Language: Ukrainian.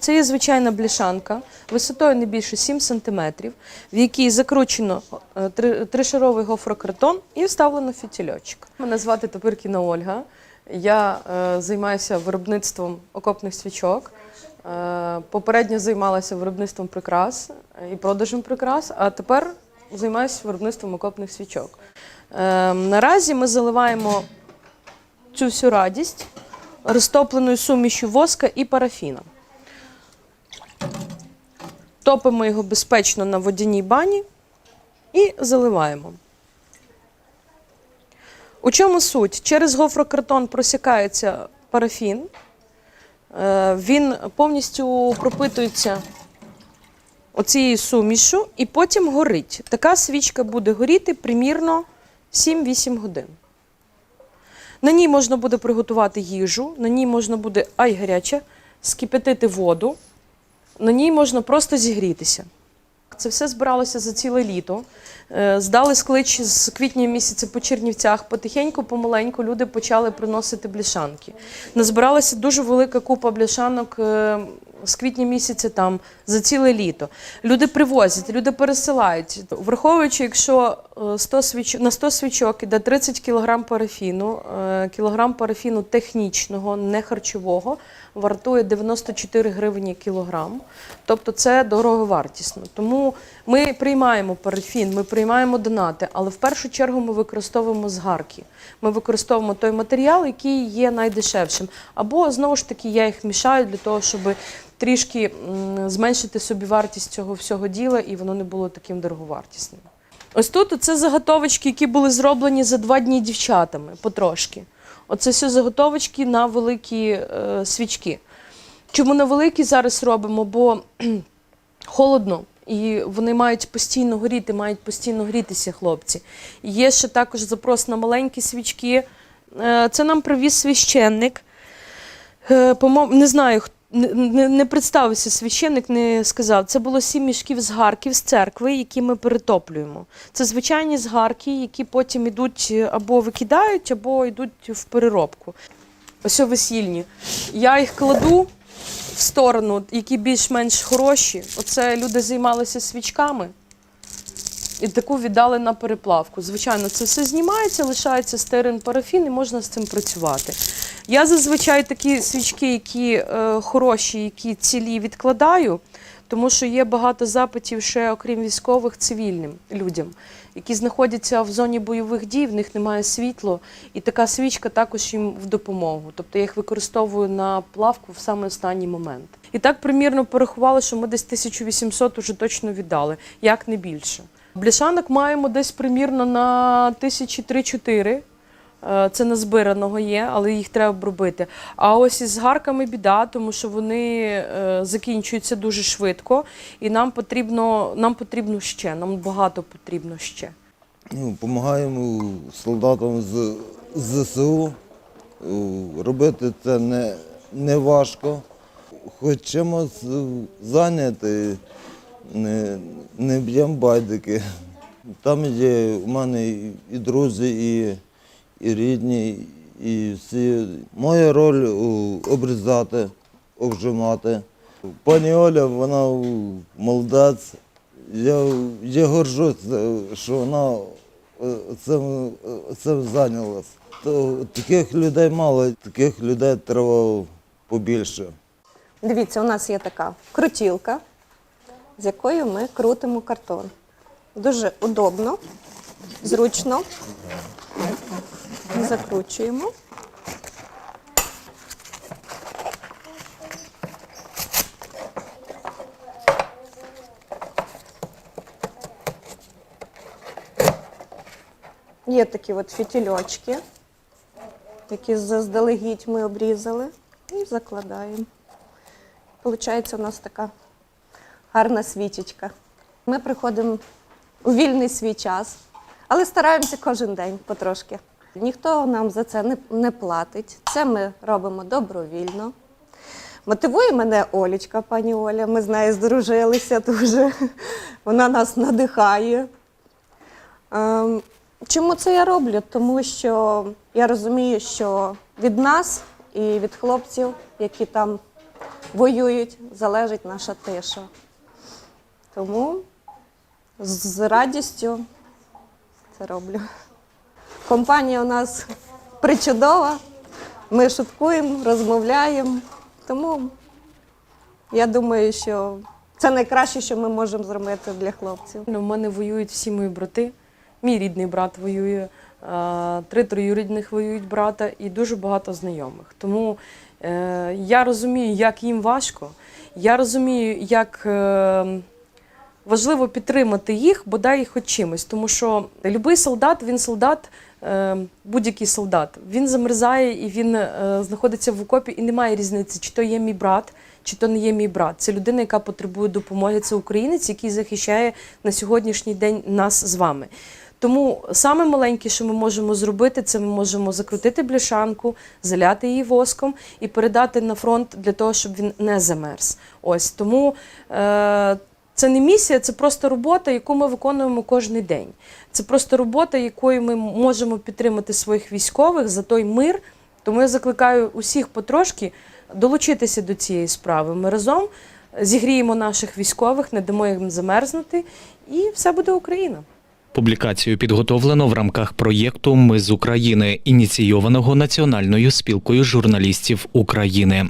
Це є звичайна бляшанка висотою не більше 7 см, в якій закручено е, три- тришаровий гофрокартон і вставлено фітільочок. Мене звати Топиркіна Ольга. Я е, займаюся виробництвом окопних свічок. Е, попередньо займалася виробництвом прикрас і продажем прикрас, а тепер займаюся виробництвом окопних свічок. Наразі ми заливаємо цю всю радість розтопленою сумішю воска і парафіна. Топимо його безпечно на водяній бані і заливаємо. У чому суть? Через гофрокартон просікається парафін, е, він повністю пропитується оцією сумішю і потім горить. Така свічка буде горіти примірно 7-8 годин. На ній можна буде приготувати їжу, на ній можна буде ай гаряче, скипятити воду, на ній можна просто зігрітися. Це все збиралося за ціле літо. Е, Здали склич з квітня місяця по Чернівцях. Потихеньку, помаленьку люди почали приносити бляшанки. Назбиралася дуже велика купа бляшанок е, з квітня місяця там за ціле літо. Люди привозять, люди пересилають. Враховуючи, якщо 100 свіч... на 100 свічок іде 30 кг парафіну, е, кілограм парафіну технічного, не харчового, вартує 94 гривні кілограм. Тобто це дороговартісно. Тому ми приймаємо парафін, ми приймаємо донати, але в першу чергу ми використовуємо згарки. Ми використовуємо той матеріал, який є найдешевшим. Або знову ж таки я їх мішаю для того, щоб трішки зменшити собі вартість цього всього діла, і воно не було таким дороговартісним. Ось тут це заготовочки, які були зроблені за два дні дівчатами, потрошки. Оце все заготовочки на великі е, свічки. Чому на великі зараз робимо? Бо холодно, і вони мають постійно горіти, мають постійно грітися хлопці. Є ще також запрос на маленькі свічки. Е, Це нам привіз священник. Е, не знаю, не, не, представився священник, не сказав. Це було сім мішків згарків з церкви, які ми перетоплюємо. Це звичайні згарки, які потім йдуть е, або викидають, або йдуть в переробку. Ось весільні. Я їх кладу в сторону, які більш-менш хороші. Оце люди займалися свічками і таку віддали на переплавку. Звичайно, це все знімається, лишається стерин парафін і можна з цим працювати. Я зазвичай такі свічки, які е, хороші, які цілі відкладаю, тому що є багато запитів ще, окрім військових, цивільним людям, які знаходяться в зоні бойових дій, в них немає світла, і така свічка також їм в допомогу. Тобто я їх використовую на плавку в саме останній момент. І так примірно порахували, що ми десь 1800 уже точно віддали, як не більше. Бляшанок маємо десь примірно на тисячі три-чотири. Е, Це назбираного є, але їх треба обробити. А ось із гарками біда, тому що вони е, закінчуються дуже швидко, і нам потрібно, нам потрібно ще, нам багато потрібно ще. Ну, Допомагаємо солдатам з ЗСУ. Е, Робити це не, не важко. Хоч чимось зайняти, не, не б'ємо байдики. Там є у мене і- друзі, і, і рідні, і всі. Моя роль обрізати, обжимати. Пані Оля, вона молодець. Я, я горжусь, е, що вона е, цим, е, цим зайнялась. То таких людей мало, таких людей треба побільше. Дивіться, у нас є така крутілка, з якою ми крутимо картон. Дуже удобно, зручно. Закручуємо. Є такі от фітільочки, які заздалегідь ми обрізали і закладаємо. Получається у нас така гарна свічечка. Ми приходимо у вільний свій час, але стараємося кожен день потрошки. Ніхто нам за це не, не платить. Це ми робимо добровільно. Мотивує мене Олічка, пані Оля. Ми з нею здружилися дуже. Вона нас надихає. Ем, Чому це я роблю? Тому що я розумію, що від нас і від хлопців, які там воюють, залежить наша тиша. Тому з радістю це роблю. Компанія у нас причудова. Ми шуткуємо, розмовляємо. Тому я думаю, що це найкраще, що ми можемо зробити для хлопців. У мене воюють всі мої брати. Мій рідний брат воює, три троюрідних воюють брата і дуже багато знайомих. Тому е, я розумію, як їм важко. Я розумію, як е, важливо підтримати їх, бодай хоч чимось. Тому що будь-який солдат, він солдат, е, будь-який солдат, він замерзає і він е, знаходиться в окопі, і немає різниці, чи то є мій брат, чи то не є мій брат. Це людина, яка потребує допомоги. Це українець, який захищає на сьогоднішній день нас з вами. Тому саме маленьке, що ми можемо зробити, це ми можемо закрутити бляшанку, заляти її воском і передати на фронт для того, щоб він не замерз. Ось тому е, це не місія, це просто робота, яку ми виконуємо кожен день. Це просто робота, якою ми можемо підтримати своїх військових за той мир. Тому я закликаю усіх потрошки долучитися до цієї справи. Ми разом зігріємо наших військових, не дамо їм замерзнути, і все буде Україна. Публікацію підготовлено в рамках проєкту Ми з України, ініційованого Національною спілкою журналістів України.